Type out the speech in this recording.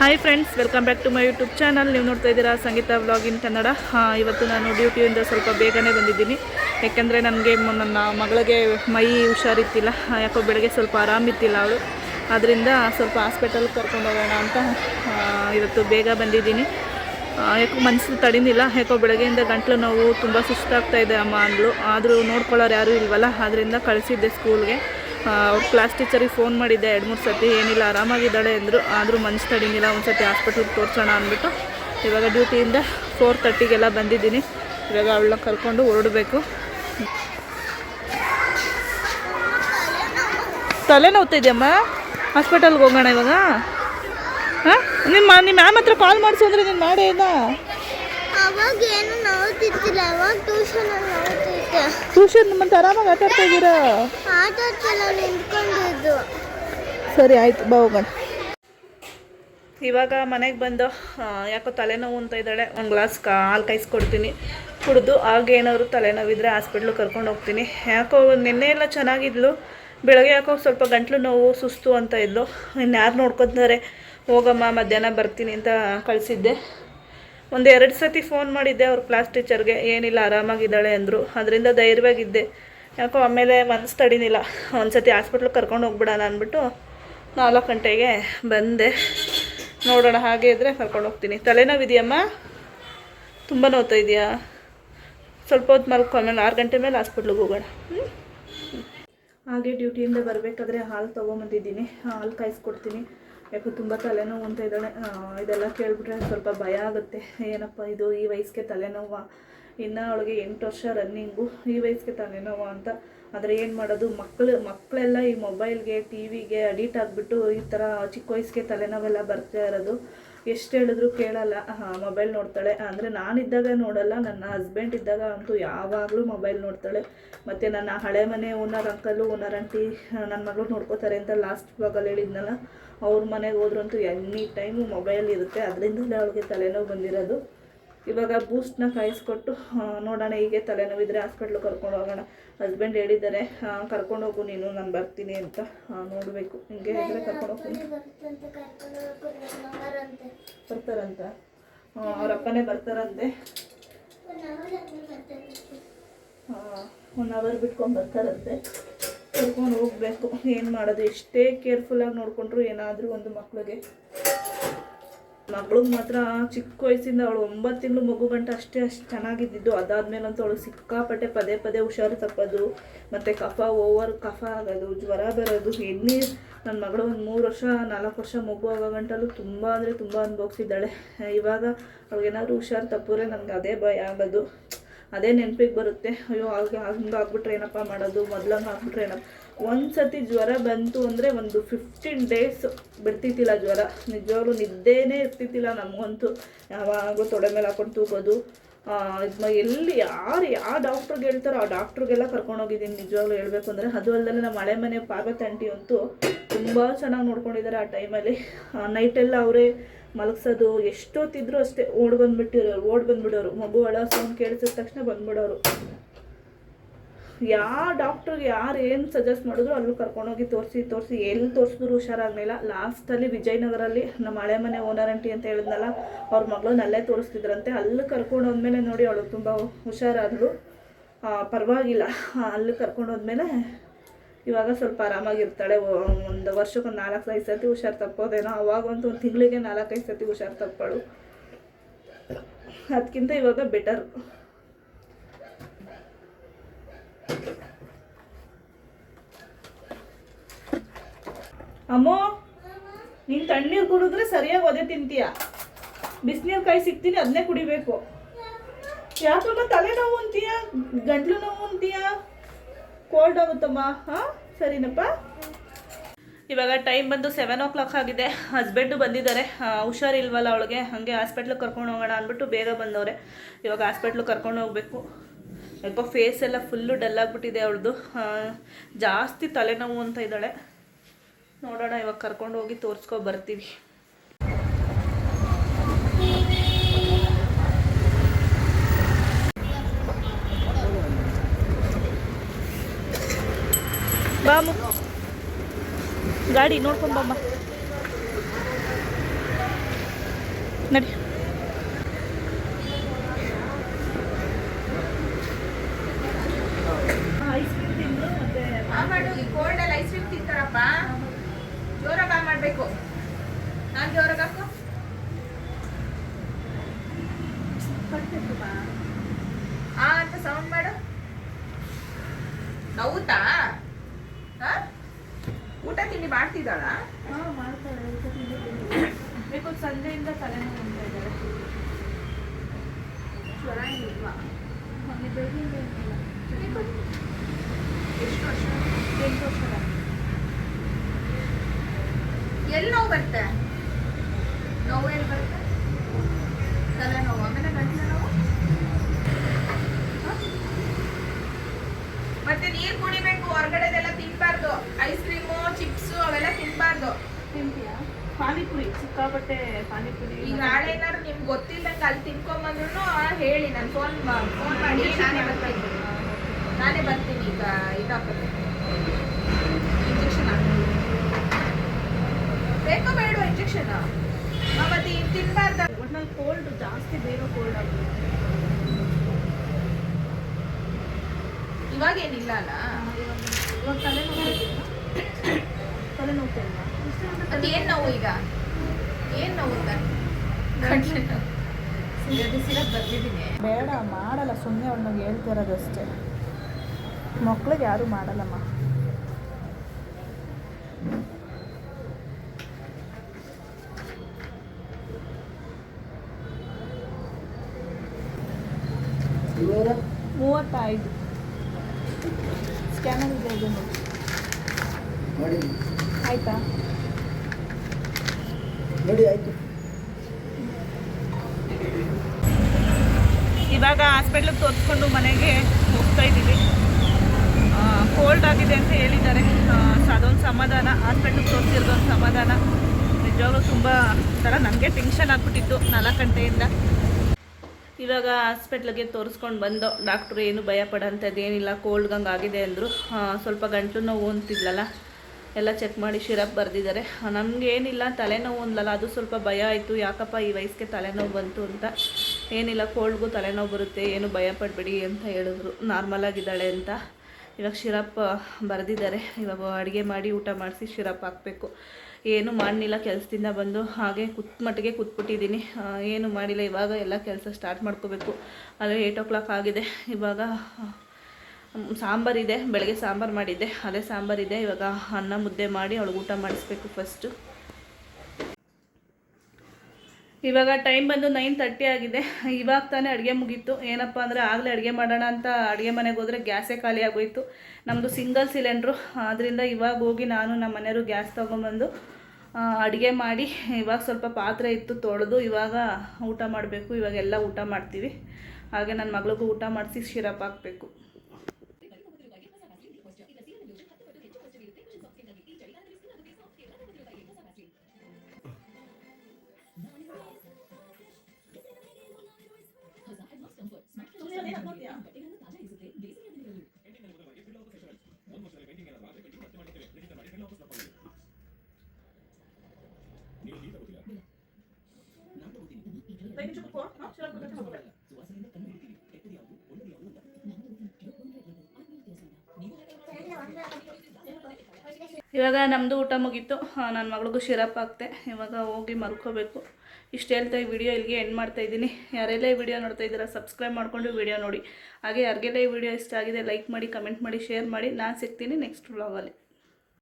Hi friends welcome back to my YouTube channel ನೀವು ನೋಡ್ತಾ ಇದ್ದೀರಾ ಸಂಗೀತ ವ್ಲಾಗ್ ಇನ್ ಕನ್ನಡ ಇವತ್ತು ನಾನು ಡ್ಯೂಟಿಯಿಂದ ಸ್ವಲ್ಪ ಬೇಗನೆ ಬಂದಿದ್ದೀನಿ. ಯಾಕೆಂದರೆ ನನಗೆ ನನ್ನ ಮಗಳಿಗೆ ಮೈ ಹುಷಾರಿತ್ತಿಲ್ಲ ಯಾಕೋ ಬೆಳಗ್ಗೆ ಸ್ವಲ್ಪ ಆರಾಮಿತ್ತಿಲ್ಲ ಅವಳು. ಅದರಿಂದ ಸ್ವಲ್ಪ ಹಾಸ್ಪಿಟಲ್ಗೆ ಕರ್ಕೊಂಡು ಹೋಗೋಣ ಅಂತ ಇವತ್ತು ಬೇಗ ಬಂದಿದ್ದೀನಿ. ಯಾಕೋ ಮನಸ್ಸು ತಡಿನಿಲ್ಲ ಯಾಕೋ ಬೆಳಗ್ಗೆಯಿಂದ ಗಂಟ್ಲು ನೋವು ತುಂಬ ಸುಸ್ತಾಗ್ತಾ ಇದೆ ಅಮ್ಮ ಅಂದಳು ಆದರೂ ನೋಡ್ಕೊಳ್ಳೋರು ಯಾರೂ ಇಲ್ವಲ್ಲ? ಆದ್ದರಿಂದ ಕಳಿಸಿದ್ದೆ ಸ್ಕೂಲ್ಗೆ ಅವ್ರ ಕ್ಲಾಸ್ ಟೀಚರಿಗೆ ಫೋನ್ ಮಾಡಿದ್ದೆ, ಎರಡು ಮೂರು ಸತಿ ಏನಿಲ್ಲ, ಆರಾಮಾಗಿದ್ದಾಳೆ ಅಂದರು, ಆದರೂ ಮನ್ಸು ತಡಿಂಗಿಲ್ಲ ಒಂದು ಸತಿ ಹಾಸ್ಪಿಟ್ಲಿಗೆ ತೋರಿಸೋಣ ಅಂದ್ಬಿಟ್ಟು. ಇವಾಗ ಡ್ಯೂಟಿಯಿಂದ ಫೋರ್ ತರ್ಟಿಗೆಲ್ಲ ಬಂದಿದ್ದೀನಿ. ಇವಾಗ ಅವಳನ್ನ ಕರ್ಕೊಂಡು ಹೊರಡಬೇಕು. ತಲೆ ನೋವ್ತಿದ್ಯಮ್ಮ ಹಾಸ್ಪಿಟಲ್ಗೆ ಹೋಗೋಣ ಇವಾಗ? ಹಾಂ? ನಿಮ್ಮ ನಿಮ್ಮ ಮ್ಯಾಮ್ ಹತ್ರ ಕಾಲ್ ಮಾಡಿಸು ಅಂದರೆ ನೀನು ಮಾಡೇ ಇಲ್ಲ ಟ್ಯೂಷನ್ ಮತ್ತೆ ಆರಾಮಾಗಿ ಆಟ ಆಡ್ತಾ ಇದ್ದೀರಾ? ಆಟ ಆಡ್ತಲ್ಲ ನಿಂತ್ಕೊಂಡಿದ್ದು. ಸರಿ ಆಯ್ತು ಬಾ ಹೋಗೋಣ. ಇವಾಗ ಮನೆಗೆ ಬಂದು ಯಾಕೋ ತಲೆನೋವು ಅಂತ ಇದ್ದಾಳೆ. ಒಂದು ಗ್ಲಾಸ್ ಕಾ ಹಾಲು ಕಾಯಿಸ್ಕೊಡ್ತೀನಿ. ಕುಡಿದು ಆಗೇನಾದ್ರು ತಲೆನೋವಿದ್ರೆ ಹಾಸ್ಪಿಟ್ಲಿಗೆ ಕರ್ಕೊಂಡು ಹೋಗ್ತೀನಿ. ಯಾಕೋ ನಿನ್ನೆ ಎಲ್ಲ ಚೆನ್ನಾಗಿದ್ಲು. ಬೆಳಗ್ಗೆ ಯಾಕೋ ಸ್ವಲ್ಪ ಗಂಟ್ಲು ನೋವು ಸುಸ್ತು ಅಂತ ಇದ್ಲು. ಇನ್ನು ಯಾರು ನೋಡ್ಕೊತಾರೆ? ಹೋಗಮ್ಮ ಮಧ್ಯಾಹ್ನ ಬರ್ತೀನಿ ಅಂತ ಕಳಿಸಿದ್ದೆ. ಒಂದು ಎರಡು ಸತಿ ಫೋನ್ ಮಾಡಿದ್ದೆ ಅವ್ರ ಕ್ಲಾಸ್ ಟೀಚರ್ಗೆ ಏನಿಲ್ಲ, ಆರಾಮಾಗಿದ್ದಾಳೆ ಅಂದರು. ಅದರಿಂದ ಧೈರ್ಯವಾಗಿದ್ದೆ. ಯಾಕೋ ಆಮೇಲೆ ಮನಸ್ಸು ತಡಿನಿಲ್ಲ. ಒಂದು ಸತಿ ಹಾಸ್ಪಿಟ್ಲಿಗೆ ಕರ್ಕೊಂಡು ಹೋಗ್ಬಿಡೋಣ ಅಂದ್ಬಿಟ್ಟು ನಾಲ್ಕು ಗಂಟೆಗೆ ಬಂದೆ. ನೋಡೋಣ ಹಾಗೆ ಇದ್ದರೆ ಕರ್ಕೊಂಡು ಹೋಗ್ತೀನಿ. ತಲೆನೋವಿದೆಯಮ್ಮ? ತುಂಬ ನೋವ್ತಾ ಇದೆಯಾ ಸ್ವಲ್ಪ ಹೊತ್ತು ಮಲ್ಕೊ, ಆಮೇಲೆ ಆರು ಗಂಟೆ ಮೇಲೆ ಹಾಸ್ಪಿಟ್ಲಿಗೆ ಹೋಗೋಣ? ಹಾಗೆ ಡ್ಯೂಟಿಯಿಂದ ಬರಬೇಕಾದ್ರೆ ಹಾಲು ತೊಗೊಂಬಂದಿದ್ದೀನಿ. ಹಾಲು ಕಾಯಿಸ್ಕೊಡ್ತೀನಿ. ಯಾಕೋ ತುಂಬ ತಲೆನೋವು ಅಂತ ಇದ್ದಾಳೆ. ಇದೆಲ್ಲ ಕೇಳಿಬಿಟ್ರೆ ಸ್ವಲ್ಪ ಭಯ ಆಗುತ್ತೆ. ಏನಪ್ಪ ಇದು ಈ ವಯಸ್ಸಿಗೆ ತಲೆನೋವಾ? ಇನ್ನು ಅವಳಿಗೆ ಎಂಟು ವರ್ಷ ರನ್ನಿಂಗು ಈ ವಯಸ್ಸಿಗೆ ತಲೆನೋವಾ ಅಂತ ಆದರೆ ಏನು ಮಾಡೋದು? ಮಕ್ಕಳು ಮಕ್ಕಳೆಲ್ಲ ಈ ಮೊಬೈಲ್ಗೆ, ಟಿ ವಿಗೆ ಅಡಿಟ್ ಆಗಿಬಿಟ್ಟು ಈ ಥರ ಚಿಕ್ಕ ವಯಸ್ಸಿಗೆ ತಲೆನೋವೆಲ್ಲ ಬರ್ತಾ ಇರೋದು. ಎಷ್ಟು ಹೇಳಿದ್ರು ಕೇಳಲ್ಲ. ಮೊಬೈಲ್ ನೋಡ್ತಾಳೆ. ಅಂದರೆ ನಾನಿದ್ದಾಗ ನೋಡಲ್ಲ, ನನ್ನ ಹಸ್ಬೆಂಡ್ ಇದ್ದಾಗ ಅಂತೂ ಯಾವಾಗಲೂ ಮೊಬೈಲ್ ನೋಡ್ತಾಳೆ. ಮತ್ತು ನನ್ನ ಹಳೆ ಮನೆ ಓನರ್ ಅಂಕಲು ಓನರ್ ಆಂಟಿ ನನ್ನ ಮಗಳು ನೋಡ್ಕೋತಾರೆ ಅಂತ ಲಾಸ್ಟ್ ಇವಾಗಲ್ಲಿ ಹೇಳಿದ್ನಲ್ಲ. ಅವ್ರ ಮನೆಗೆ ಹೋದ್ರಂತೂ ಎನಿ ಟೈಮು ಮೊಬೈಲ್ ಇರುತ್ತೆ. ಅದರಿಂದಲೇ ಅವಳಿಗೆ ತಲೆನೋವು ಬಂದಿರೋದು. ಇವಾಗ ಬೂಸ್ಟ್ನ ಕಾಯಿಸ್ಕೊಟ್ಟು ನೋಡೋಣ ಹೀಗೆ ತಲೆನೋವಿದ್ರೆ ಹಾಸ್ಪಿಟ್ಲಿಗೆ ಕರ್ಕೊಂಡು ಹೋಗೋಣ. ಹಸ್ಬೆಂಡ್ ಹೇಳಿದ್ದಾರೆ ಕರ್ಕೊಂಡು ಹೋಗು ನೀನು ನಾನು ಬರ್ತೀನಿ ಅಂತ ನೋಡಬೇಕು. ಹಿಂಗೆ ಹೇಳಿದ್ರೆ ಕರ್ಕೊಂಡು ಹೋಗ್ತೀನಿ. ಬರ್ತಾರಂತ? ಅವ್ರ ಅಪ್ಪನೇ ಬರ್ತಾರಂತೆ. ಒನ್ ಅವರ್ ಬಿಟ್ಕೊಂಡು ಬರ್ತಾರಂತೆ. ಕರ್ಕೊಂಡು ಹೋಗ್ಬೇಕು. ಏನು ಮಾಡೋದು? ಎಷ್ಟೇ ಕೇರ್ಫುಲ್ಲಾಗಿ ನೋಡಿಕೊಂಡ್ರು ಏನಾದರೂ ಒಂದು ಮಕ್ಳಿಗೆ ಮಗಳಿಗೆ ಮಾತ್ರ ಚಿಕ್ಕ ವಯಸ್ಸಿಂದ ಅವಳು ಒಂಬತ್ತು ತಿಂಗಳು ಮಗು ಗಂಟ ಅಷ್ಟೇ ಅಷ್ಟು ಚೆನ್ನಾಗಿದ್ದಿದ್ದು. ಅದಾದ್ಮೇಲಂತೂ ಅವಳು ಸಿಕ್ಕಾಪಟ್ಟೆ ಪದೇ ಪದೇ ಹುಷಾರು ತಪ್ಪೋದು, ಮತ್ತು ಕಫ ಓವರ್, ಕಫ ಆಗೋದು, ಜ್ವರ ಬರೋದು, ಎಣ್ಣೆ ನನ್ನ ಮಗಳು ಒಂದು ಮೂರು ವರ್ಷ, ನಾಲ್ಕು ವರ್ಷ ಮಗು ಆಗೋ ಗಂಟಲು ತುಂಬ ಅಂದರೆ ತುಂಬ ಅನುಭವಿಸಿದ್ದಾಳೆ. ಇವಾಗ ಅವ್ಳಿಗೇನಾದ್ರು ಹುಷಾರು ತಪ್ಪಿದ್ರೆ ನನಗೆ ಅದೇ ಭಯ ಆಗೋದು. ಅದೇ ನೆನಪಿಗೆ ಬರುತ್ತೆ. ಅಯ್ಯೋ ಆಗ ಹಂಗೆ ಆಗ್ಬಿಟ್ರೆ ಏನಪ್ಪ ಮಾಡೋದು? ಮೊದ್ಲಂಗೆ ಆಗ್ಬಿಟ್ರೆ ಏನಪ್ಪ ಒಂದು ಸತಿ ಜ್ವರ ಬಂತು ಅಂದರೆ ಒಂದು ಫಿಫ್ಟೀನ್ ಡೇಸ್ ಬಿಡ್ತಿತ್ತಿಲ್ಲ ಜ್ವರ. ನಿಜವಾಗ್ಲೂ ನಿದ್ದೆನೇ ಇರ್ತಿದ್ದಿಲ್ಲ ನಮಗಂತೂ. ಯಾವಾಗಲೂ ತೊಡೆ ಮೇಲೆ ಹಾಕೊಂಡು ತೂಗೋದು. ಎಲ್ಲಿ ಯಾರು, ಯಾವ ಡಾಕ್ಟ್ರಿಗೆ ಹೇಳ್ತಾರೋ ಆ ಡಾಕ್ಟ್ರಿಗೆಲ್ಲ ಕರ್ಕೊಂಡೋಗಿದ್ದೀನಿ ನಿಜವಾಗ್ಲೂ ಹೇಳಬೇಕು ಅಂದರೆ ಅದು ಅಲ್ಲದೆ ನಮ್ಮ ಹಳೆ ಮನೆ ಪಾರ್ವತಿ ತಂಟಿ ಅಂತೂ ತುಂಬ ಚೆನ್ನಾಗಿ ನೋಡ್ಕೊಂಡಿದ್ದಾರೆ ಆ ಟೈಮಲ್ಲಿ ನೈಟೆಲ್ಲ ಅವರೇ ಮಲಗಿಸೋದು. ಎಷ್ಟೊತ್ತಿದ್ರು ಅಷ್ಟೇ ಓಡ್ ಬಂದ್ಬಿಟ್ಟಿರೋರು, ಓಡ್ ಬಂದ್ಬಿಡೋರು. ಮಗು ಅಳ ಸೌಂಡ್ ಕೇಳಿಸಿದ ತಕ್ಷಣ ಬಂದ್ಬಿಡೋರು. ಯಾವ ಡಾಕ್ಟ್ರಿಗೆ ಯಾರು ಏನು ಸಜೆಸ್ಟ್ ಮಾಡಿದ್ರು ಅಲ್ಲೂ ಕರ್ಕೊಂಡೋಗಿ ತೋರಿಸಿ ತೋರಿಸಿ, ಎಲ್ಲಿ ತೋರಿಸಿದ್ರು ಹುಷಾರಾಗಲಿಲ್ಲ. ಲಾಸ್ಟಲ್ಲಿ ವಿಜಯನಗರಲ್ಲಿ ನಮ್ಮ ಹಳೆ ಮನೆ ಓನರ್ ಅಂಟಿ ಅಂತ ಹೇಳಿದ್ನಲ್ಲ, ಅವ್ರ ಮಗಳನ್ನ ಅಲ್ಲೇ ತೋರಿಸ್ತಿದ್ರಂತೆ. ಅಲ್ಲಿ ಕರ್ಕೊಂಡು ಹೋದ್ಮೇಲೆ ನೋಡಿ ಅವಳು ತುಂಬ ಹುಷಾರಾದಳು ಪರವಾಗಿಲ್ಲ. ಅಲ್ಲಿ ಕರ್ಕೊಂಡು ಹೋದ್ಮೇಲೆ ಇವಾಗ ಸ್ವಲ್ಪ ಆರಾಮಾಗಿರ್ತಾಳೆ. ಒಂದು ವರ್ಷಕ್ಕೆ ಒಂದು ನಾಲ್ಕು, ಐದು ಸತಿ ಹುಷಾರು ತಪ್ಪೋದೇನೋ ಅವಾಗಂತೂ ಒಂದು ತಿಂಗಳಿಗೆ ನಾಲ್ಕೈದು ಸತಿ ಹುಷಾರು ತಪ್ಪಳು. ಅದಕ್ಕಿಂತ ಇವಾಗ ಬೆಟರ್ ಅಮ್ಮೋ, ನೀನು ತಣ್ಣೀರು ಕುಡಿದ್ರೆ ಸರಿಯಾಗಿ ಒದೆ ತಿಂತೀಯ. ಬಿಸಿನೀರು ಕಾಯಿ ಸಿಗ್ತೀನಿ ಅದನ್ನೇ ಕುಡಿಬೇಕು. ಯಾಕಮ್ಮ ತಲೆನೋವು ಅಂತೀಯ? ಗಂಟ್ಲು ನೋವು ಅಂತೀಯ? ಕೋಲ್ಡ್ ಆಗುತ್ತಮ್ಮ, ಹಾಂ? ಸರಿನಪ್ಪ. ಇವಾಗ ಟೈಮ್ ಬಂದು ಸೆವೆನ್ ಓ ಕ್ಲಾಕ್ ಆಗಿದೆ. ಹಸ್ಬೆಂಡು ಬಂದಿದ್ದಾರೆ. ಹುಷಾರಿಲ್ವಲ್ಲ ಅವಳಿಗೆ? ಹಾಗೆ ಹಾಸ್ಪಿಟ್ಲಿಗೆ ಕರ್ಕೊಂಡು ಹೋಗೋಣ ಅಂದ್ಬಿಟ್ಟು ಬೇಗ ಬಂದವ್ರೆ. ಇವಾಗ ಹಾಸ್ಪಿಟ್ಲಿಗೆ ಕರ್ಕೊಂಡು ಹೋಗ್ಬೇಕು. ಯಾಕೋ ಫೇಸ್ ಎಲ್ಲ ಫುಲ್ಲು ಡಲ್ ಆಗಿಬಿಟ್ಟಿದೆ ಅವಳದು. ಜಾಸ್ತಿ ತಲೆನೋವು ಅಂತ ಇದ್ದಾಳೆ. ನೋಡೋಣ ಇವಾಗ ಕರ್ಕೊಂಡು ಹೋಗಿ ತೋರಿಸ್ಕೊ ಬರ್ತೀವಿ. ಬಾಮು. ಗಾಡಿ ನೋಡ್ಕೊಂಬಮ್ಮ ನಡಿ. ಐಸ್ ಕ್ರೀಮ್ ತಿಂದು ಮತ್ತೆ ಕೋಲ್ಡಲ್ಲಿ ಈ ಕೋಲ್ಡ್ ಅಲ್ಲಿ ಐಸ್ ಕ್ರೀಮ್ ತಿಂತಾರಪ್ಪ. ಮಾಡ್ಬೇಕು. ನಾನು ಜೋರಾಗ ಹಾಕು. ಆ ಅಂತ ಸೌಂಡ್ ಮಾಡು. ನವ್ವುತ್ತಾ ಹಾ? ಊಟ ತಿಂಡಿ ಮಾಡ್ತಿದ್ದಾಳ. ಬೇಕು ಸಂಜೆಯಿಂದ ತಲೆನೋವು ಅಂತ ಇದ್ದಾರೆ. ಜ್ವರ ಏನಿಲ್ಲ. ಎಷ್ಟು ವರ್ಷ? ಎಂಟು ವರ್ಷದ ಎಲ್ಲಿ ನೋವು ಬರುತ್ತೆ? ನೋವು ಎಲ್ಲಿ ಬರುತ್ತೆ? ತಲೆ ನೋವು ಆಮೇಲೆ ಗಂಟಲ ನೋವು? ಮತ್ತೆ ನೀರು ಕುಡಿಬೇಕು ಹೊರಗಡೆದೆಲ್ಲ ತಿನ್ಬಾರ್ದು. ಐಸ್ ಕ್ರೀಮು ಚಿಪ್ಸು ಅವೆಲ್ಲ ತಿನ್ಬಾರ್ದು. ತಿಂತೀಯಾ? ಪಾನಿಪುರಿ ಸಿಕ್ಕಾಪಟ್ಟೆ ಪಾನಿಪುರಿ ಈಗ ನಾಳೆ ಏನಾದ್ರು? ನಿಮ್ಗೆ ಗೊತ್ತಿಲ್ಲಂಗೆ ಅಲ್ಲಿ ತಿನ್ಕೊಂಬಂದ್ರು ಹೇಳಿ ನಾನು ಫೋನ್ ಫೋನ್ ಮಾಡಿ ನಾನೇ ಬರ್ತೀನಿ ನಾನೇ ಬರ್ತೀನಿ ಈಗ ಇದಾಕೋದು ಇಂಜೆಕ್ಷನ್ ಹಾಕ್ತೀನಿ ಬೇಕೋ ಬೇಡ ಇಂಜೆಕ್ಷನ್ ಮತ್ತೆ ತಿನ್ಬಾರ್ದ. ಒಟ್ನಲ್ಲಿ ಕೋಲ್ಡ್ ಜಾಸ್ತಿ ಬೇಗ ಕೋಲ್ಡ್ ಆಗುತ್ತೆ. ಇವಾಗ ಏನಿಲ್ಲ ಅಲ್ಲ? ಇವಾಗ ಇಲ್ವಾ? ಮತ್ತೆ ಏನ್ ನೋವು ಈಗ? ಏನ್ ನೋವು ಸಿರಪ್ ಬರ್ದಿದ್ದೀನಿ. ಬೇಡ ಮಾಡಲ್ಲ. ಸುಮ್ಮನೆ ಅವ್ಳಿಗೆ ಹೇಳ್ತಿರೋದಷ್ಟೇ ಮಕ್ಳಿಗೆ ಯಾರು ಮಾಡಲ್ಲಮ್ಮ. ಸ್ಕ್ಯಾನರ್ ಇದೆ ಮಾಡಿ. ಆಯ್ತಾ? ನೋಡಿ ಆಯ್ತು. ಇವಾಗ ಹಾಸ್ಪಿಟ್ಲಿಗೆ ತೋರಿಸ್ಕೊಂಡು ಮನೆಗೆ ಹೋಗ್ತಾ ಇದ್ದೀವಿ. ಕೋಲ್ಡ್ ಆಗಿದೆ ಅಂತ ಹೇಳಿದ್ದಾರೆ. ಸೊ ಅದೊಂದು ಸಮಾಧಾನ. ಹಾಸ್ಪಿಟ್ಲಿಗೆ ತೋರಿಸಿರೋದೊಂದು ಸಮಾಧಾನ. ನಿಜವಾಗ್ಲೂ ತುಂಬ ಥರ ನನಗೆ ಟೆನ್ಷನ್ ಆಗ್ಬಿಟ್ಟಿತ್ತು ನಾಲ್ಕು ಗಂಟೆಯಿಂದ. ಇವಾಗ ಹಾಸ್ಪಿಟ್ಲಿಗೆ ತೋರಿಸ್ಕೊಂಡು ಬಂದು ಡಾಕ್ಟ್ರು ಏನು ಭಯ ಪಡೋಂಥದ್ದು ಏನಿಲ್ಲ ಕೋಲ್ಡ್ ಗಂಗೆ ಆಗಿದೆ ಅಂದರು ಸ್ವಲ್ಪ ಗಂಟಲು ನೋವು ಅಂತಿದ್ಲಲ್ಲ, ಎಲ್ಲ ಚೆಕ್ ಮಾಡಿ ಶಿರಪ್ ಬರೆದಿದ್ದಾರೆ. ನಮಗೇನಿಲ್ಲ ತಲೆನೋವು ಅಂದ್ಲಲ್ಲ, ಅದು ಸ್ವಲ್ಪ ಭಯ ಆಯಿತು. ಯಾಕಪ್ಪ ಈ ವಯಸ್ಸಿಗೆ ತಲೆನೋವು ಬಂತು ಅಂತ. ಏನಿಲ್ಲ ಕೋಲ್ಡ್ಗೂ ತಲೆನೋವು ಬರುತ್ತೆ, ಏನು ಭಯ ಪಡಬೇಡಿ ಅಂತ ಹೇಳಿದ್ರು. ನಾರ್ಮಲ್ ಆಗಿದ್ದಾಳೆ ಅಂತ. ಇವಾಗ ಶಿರಪ್ ಬರೆದಿದ್ದಾರೆ. ಇವಾಗ ಅಡುಗೆ ಮಾಡಿ ಊಟ ಮಾಡಿಸಿ ಶಿರಪ್ ಹಾಕಬೇಕು. ಏನು ಮಾಡಲಿಲ್ಲ, ಕೆಲಸದಿಂದ ಬಂದು ಹಾಗೆ ಕುತ್ ಮಟ್ಟಿಗೆ ಕೂತ್ಬಿಟ್ಟಿದ್ದೀನಿ. ಏನು ಮಾಡಿಲ್ಲ, ಇವಾಗ ಎಲ್ಲ ಕೆಲಸ ಸ್ಟಾರ್ಟ್ ಮಾಡ್ಕೋಬೇಕು. ಅದೇ ಏಯ್ಟ್ ಓ ಕ್ಲಾಕ್ ಆಗಿದೆ. ಇವಾಗ ಸಾಂಬಾರಿದೆ ಬೆಳಗ್ಗೆ ಸಾಂಬಾರು ಮಾಡಿದ್ದೆ. ಅದೇ ಸಾಂಬಾರಿದೆ ಇವಾಗ ಅನ್ನ ಮುದ್ದೆ ಮಾಡಿ, ಅವಳಿಗೆ ಊಟ ಮಾಡಿಸ್ಬೇಕು ಫಸ್ಟು ಇವಾಗ ಟೈಮ್ ಬಂದು ನೈನ್ ತರ್ಟಿ ಆಗಿದೆ. ಇವಾಗ ತಾನೇ ಅಡುಗೆ ಮುಗೀತು. ಏನಪ್ಪ ಅಂದರೆ ಆಗಲೇ ಅಡುಗೆ ಮಾಡೋಣ ಅಂತ ಅಡುಗೆ ಮನೆಗೆ ಹೋದರೆ ಗ್ಯಾಸೇ ಖಾಲಿ ಆಗೋಯ್ತು. ನಮ್ಮದು ಸಿಂಗಲ್ ಸಿಲಿಂಡ್ರು ಆದ್ದರಿಂದ ಇವಾಗ ಹೋಗಿ ನಾನು ನಮ್ಮ ಮನೆಯವರು ಗ್ಯಾಸ್ ತೊಗೊಂಬಂದು ಅಡುಗೆ ಮಾಡಿ ಇವಾಗ ಸ್ವಲ್ಪ ಪಾತ್ರೆ ಇತ್ತು ತೊಳೆದು ಇವಾಗ ಊಟ ಮಾಡಬೇಕು. ಇವಾಗೆಲ್ಲ ಊಟ ಮಾಡ್ತೀವಿ. ಹಾಗೆ ನನ್ನ ಮಗಳಿಗೂ ಊಟ ಮಾಡಿಸಿ ಶಿರಪ್ ಹಾಕಬೇಕು. ಇವಾಗ ನಮ್ಮದು ಊಟ ಮುಗೀತು. ನನ್ನ ಮಗಳಿಗೂ ಶಿರಪ್ ಹಾಕ್ತೆ. ಇವಾಗ ಹೋಗಿ ಮಲ್ಕೋಬೇಕು. ಇಷ್ಟು ಹೇಳ್ತಾ ಈ ವಿಡಿಯೋ ಇಲ್ಲಿಗೆ ಎಂಡ್ ಮಾಡ್ತಾ ಇದ್ದೀನಿ. ಯಾರೆಲ್ಲ ಈ ವಿಡಿಯೋ ನೋಡ್ತಾ ಇದ್ದೀರಾ ಸಬ್ಸ್ಕ್ರೈಬ್ ಮಾಡಿಕೊಂಡು ವಿಡಿಯೋ ನೋಡಿ. ಹಾಗೆ ಯಾರಿಗೆಲ್ಲ ಈ ವಿಡಿಯೋ ಇಷ್ಟ ಆಗಿದೆ ಲೈಕ್ ಮಾಡಿ ಕಮೆಂಟ್ ಮಾಡಿ ಶೇರ್ ಮಾಡಿ. ನಾನು ಸಿಗ್ತೀನಿ ನೆಕ್ಸ್ಟ್ ವ್ಲಾಗಲ್ಲಿ